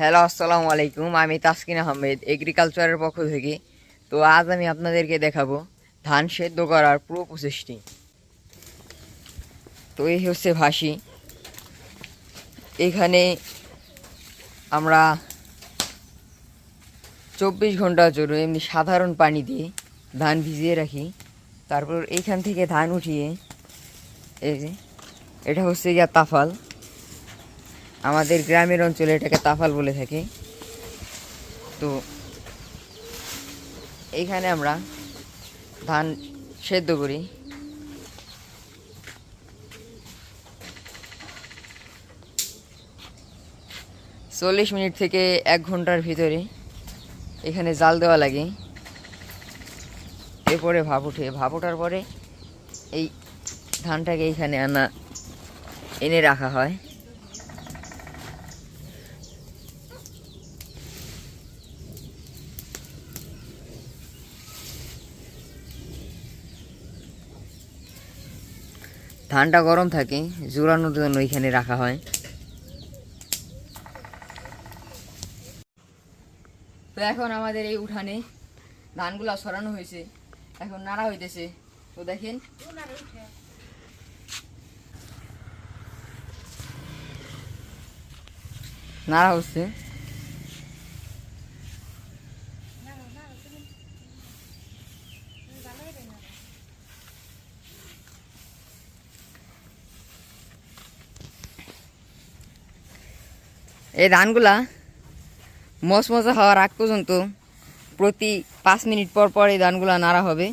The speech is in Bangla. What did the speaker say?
হ্যালো, আসসালামু আলাইকুম। আমি তাসকিন আহমেদ এগ্রিকালচারের পক্ষ থেকে। তো আজ আমি আপনাদেরকে দেখাবো ধান সেদ্ধ করার পুরো প্রচেষ্টি তো এই হচ্ছে ভাসি। এখানে আমরা চব্বিশ ঘণ্টার জন্য এমনি সাধারণ পানি দিয়ে ধান ভিজিয়ে রাখি। তারপর এইখান থেকে ধান উঠিয়ে, এই যে, এটা হচ্ছে গিয়া তাফাল। আমাদের গ্রামের অঞ্চলে এটাকে তাফাল বলে থাকি। তো এইখানে আমরা ধান সেদ্ধ করি। চল্লিশ মিনিট থেকে এক ঘণ্টার ভিতরে এখানে জাল দেওয়া লাগে। এরপরে ভাপ উঠে, ভাপ ওঠার পরে এই ধানটাকে এইখানে আনা, এনে রাখা হয়। ধানটা গরম থাকে জোরানোর জন্য ওইখানে রাখা হয়। তো এখন আমাদের এই উঠানে ধানগুলা সরানো হয়েছে। এখন নাড়া হইতেছে। তো দেখেন। নাড়া হচ্ছে। এই ধানগুলা মশমশা হওয়ার আগ পর্যন্ত প্রতি পাঁচ মিনিট পর পর এই ধানগুলা নাড়া হবে।